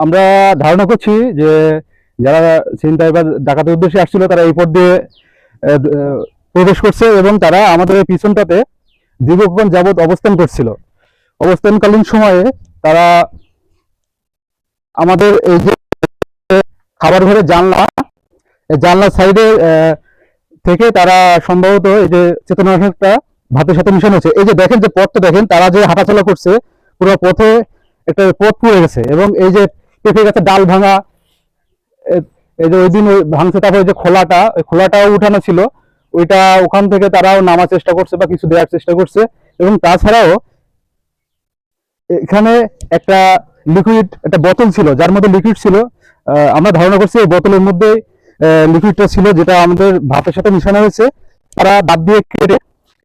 আমরা ধারণা করছি যে যারা ছিনতাই বা ডাকাতের উদ্দেশ্যে আসছিল, তারা এই পথ দিয়ে প্রবেশ করছে এবং তারা আমাদের পিছনটাতে দীর্ঘক্ষণ যাবৎ অবস্থান করছিল। অবস্থানকালীন সময়ে তারা আমাদের এই যে খাবার ঘরের জানলা এই জানলার সাইডে থেকে তারা সম্ভবত এই যে চেতনানাশকটা ভাতের সাথে মিশানো হচ্ছে। এই যে দেখেন যে পথটা দেখেন, তারা যে হাঁটাচলা করছে, পুরো পথে একটা পথ পড়ে গেছে এবং এই যে পেঁপে গাছের ডাল ভাঙা এই যে ওই দিন ভাঙছে, তারপরে যে খোলাটা, ওই খোলাটাও উঠানো ছিল। ওইটা ওখান থেকে তারাও নামার চেষ্টা করছে বা কিছু দেওয়ার চেষ্টা করছে। এবং তাছাড়াও এখানে একটা লিকুইড একটা বোতল ছিল, যার মধ্যে লিকুইড ছিল। আমরা ধারণা করছি এই বোতলের মধ্যে লিকুইডটা ছিল, যেটা আমাদের ভাতের সাথে মিশানো হয়েছে। তারা বাদ দিয়ে কেটে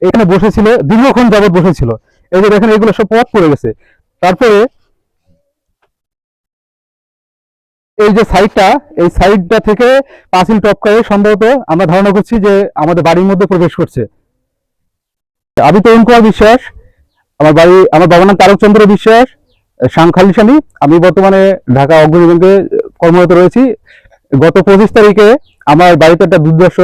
এখানে বসেছিল, দীর্ঘক্ষণ যাবত বসেছিল। এই যে দেখেন, এগুলো সব পথ পড়ে গেছে। তারপরে এই যে সাইডটা এই সাইডটা থেকে পাঁচিল টপ করে সম্ভবত আমরা ধারণা করছি যে আমাদের বাড়ির মধ্যে প্রবেশ করছে। আমি তরুণ কুমার বিশ্বাস, আমার বাড়ি, আমার বাবার নাম তারকচন্দ্র বিশ্বাস সাংখালিশালী আমি বর্তমানে ঢাকা অগ্রণী ব্যাংকে কর্মরত রয়েছি। গত পঁচিশ তারিখে আমার বাড়িতে একটা দুর্দশ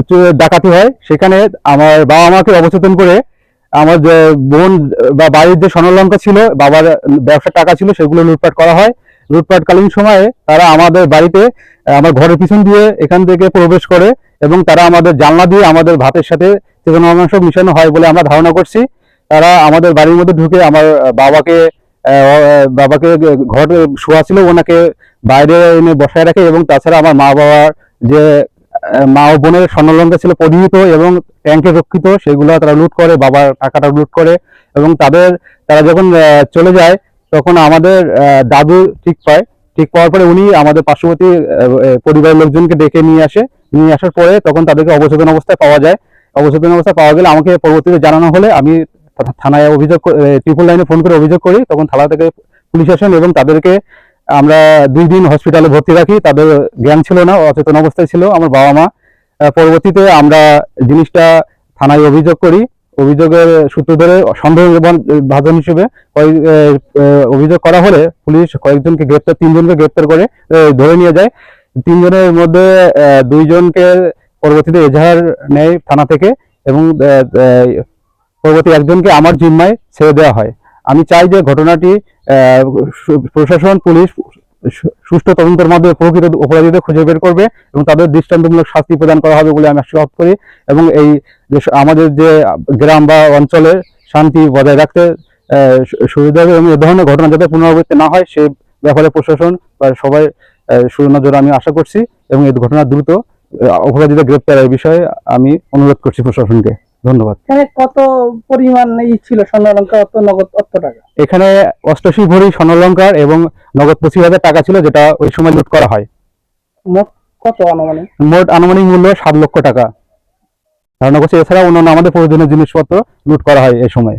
চু- ডাকাতি হয়। সেখানে আমার বাবা মাকে অবচেতন করে আমার যে বোন বা বাড়ির যে স্বর্ণলঙ্কা ছিল, বাবার ব্যবসার টাকা ছিল, সেগুলো লুটপাট করা হয়। লুটপাটকালীন সময়ে তারা আমাদের বাড়িতে আমার ঘরের পিছন দিয়ে এখান থেকে প্রবেশ করে এবং তারা আমাদের জানলা দিয়ে আমাদের ভাতের সাথে চেতনাংশ মিশানো হয় বলে আমরা ধারণা করছি। তারা আমাদের বাড়ির মধ্যে ঢুকে আমার বাবাকে বাবাকে ঘরে শোয়া ছিল, ওনাকে বাইরে এনে বসায় রাখে এবং তাছাড়া আমার মা বাবার যে মা ও বোনের স্বর্ণলঙ্কা ছিল পরিহিত এবং ট্যাঙ্কে রক্ষিত, সেগুলো তারা লুট করে, বাবার টাকাটা লুট করে এবং তাদের, তারা যখন চলে যায় তখন আমাদের দাদু ঠিক পায়। ঠিক পাওয়ার পরে উনি আমাদের পার্শ্ববর্তী পরিবারের লোকজনকে ডেকে নিয়ে আসে। নিয়ে আসার পরে তখন তাদেরকে অবচেতন অবস্থায় পাওয়া যায়। অবচেতন অবস্থায় পাওয়া গেলে আমাকে পরবর্তীতে জানানো হলে আমি থানায় অভিযোগ ট্রিপল লাইনে ফোন করে অভিযোগ করি। তখন থানা থেকে পুলিশ আসেন এবং তাদেরকে আমরা দুই দিন হসপিটালে ভর্তি রাখি। তাদের জ্ঞান ছিল না, অচেতন অবস্থায় ছিল। আমার বাবা মা পরবর্তীতে আমরা জিনিসটা থানায় অভিযোগ করি। অভিযোগের সূত্র ধরে সন্দেহ ভাজন হিসেবে কয়েক অভিযোগ করা হলে পুলিশ কয়েকজনকে গ্রেপ্তার, তিনজনকে গ্রেপ্তার করে ধরে নিয়ে যায়। তিনজনের মধ্যে দুইজনকে পরবর্তীতে এজাহার নেয় থানা থেকে এবং পরবর্তী একজনকে আমার জিম্মায় ছেড়ে দেওয়া হয়। আমি চাই যে ঘটনাটি প্রশাসন, পুলিশ সুষ্ঠু তদন্তের মাধ্যমে প্রকৃত অপরাধীদের খুঁজে বের করবে এবং তাদের দৃষ্টান্তমূলক শাস্তি প্রদান করা হবে বলে আমি আশীর্বাদ করি এবং এই যে আমাদের যে গ্রাম বা অঞ্চলে শান্তি বজায় রাখতে সুবিধা হবে এবং এ ধরনের ঘটনা যাতে পুনরাবৃত্তি না হয় সে ব্যাপারে প্রশাসন বা সবাই সুনজর আমি আশা করছি এবং এই ঘটনা দ্রুত অপরাধীদের গ্রেপ্তারের বিষয়ে আমি অনুরোধ করছি প্রশাসনকে। ধন্যবাদ। এখানে কত পরিমাণ ই ছিল স্বর্ণালঙ্কার অত নগদ অত টাকা? এখানে অষ্টাশি ভরি স্বর্ণলঙ্কার এবং নগদ পঁচিশ হাজার টাকা ছিল যেটা ওই সময় লুট করা হয়। মোট কত আনুমানিক? মোট আনুমানিক মূল্য সাত লক্ষ টাকা। ধারণা করছে এছাড়া অন্যান্য আমাদের প্রয়োজনীয় জিনিসপত্র লুট করা হয় এই সময়।